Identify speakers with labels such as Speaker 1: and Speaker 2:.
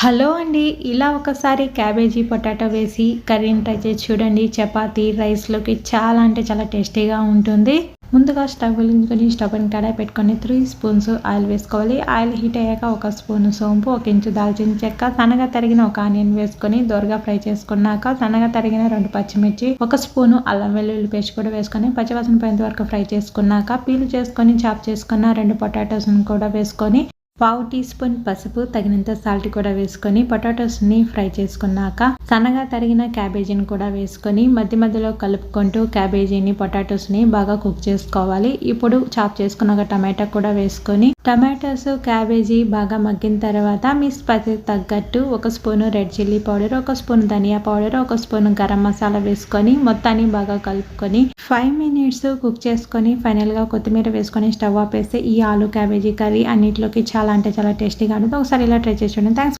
Speaker 1: Hello అండి ఇలా ఒకసారి క్యాబేజీ పొటాటో వేసి కర్రీని ట్రై చేసి చూడండి. చపాతీ రైస్లోకి చాలా అంటే చాలా టేస్టీగా ఉంటుంది. ముందుగా స్టవ్ వెలిగించుకొని స్టవ్ అని కడాయి పెట్టుకొని త్రీ స్పూన్స్ ఆయిల్ వేసుకోవాలి. ఆయిల్ హీట్ అయ్యాక ఒక స్పూన్ సోంపు ఒక ఇంచు దాల్చిన చెక్క సన్నగా తరిగిన ఒక ఆనియన్ వేసుకొని దోరగా ఫ్రై చేసుకున్నాక సన్నగా తరిగిన రెండు పచ్చిమిర్చి ఒక స్పూను అల్లం వెల్లుల్లి పేస్ట్ కూడా వేసుకొని పచ్చివాసన పోయేంత వరకు ఫ్రై చేసుకున్నాక పీలు చేసుకొని చాప్ చేసుకున్న రెండు పొటాటోస్ని కూడా వేసుకొని పావు టీ స్పూన్ పసుపు తగినంత సాల్ట్ కూడా వేసుకొని పొటాటోస్ని ఫ్రై చేసుకున్నాక సన్నగా తరిగిన క్యాబేజీని కూడా వేసుకొని మధ్య మధ్యలో కలుపుకుంటూ క్యాబేజీని పొటాటోస్ని బాగా కుక్ చేసుకోవాలి. ఇప్పుడు చాప్ చేసుకున్న ఒక టమాటా కూడా వేసుకొని టమాటోస్ క్యాబేజీ బాగా మగ్గిన తర్వాత మీ స్పైసీ తగ్గట్టు ఒక స్పూన్ రెడ్ చిల్లీ పౌడర్ ఒక స్పూన్ ధనియా పౌడర్ ఒక స్పూన్ గరం మసాలా వేసుకొని మొత్తాన్ని బాగా కలుపుకొని ఫైవ్ మినిట్స్ కుక్ చేసుకొని ఫైనల్గా కొత్తిమీర వేసుకొని స్టవ్ ఆపేస్తే ఈ ఆలు క్యాబేజీ కర్రీ అన్నింటిలోకి చాలా అంటే చాలా టేస్టీగా ఉంటుంది. ఒకసారి ఇలా ట్రై చేసి చూడండి. థ్యాంక్స్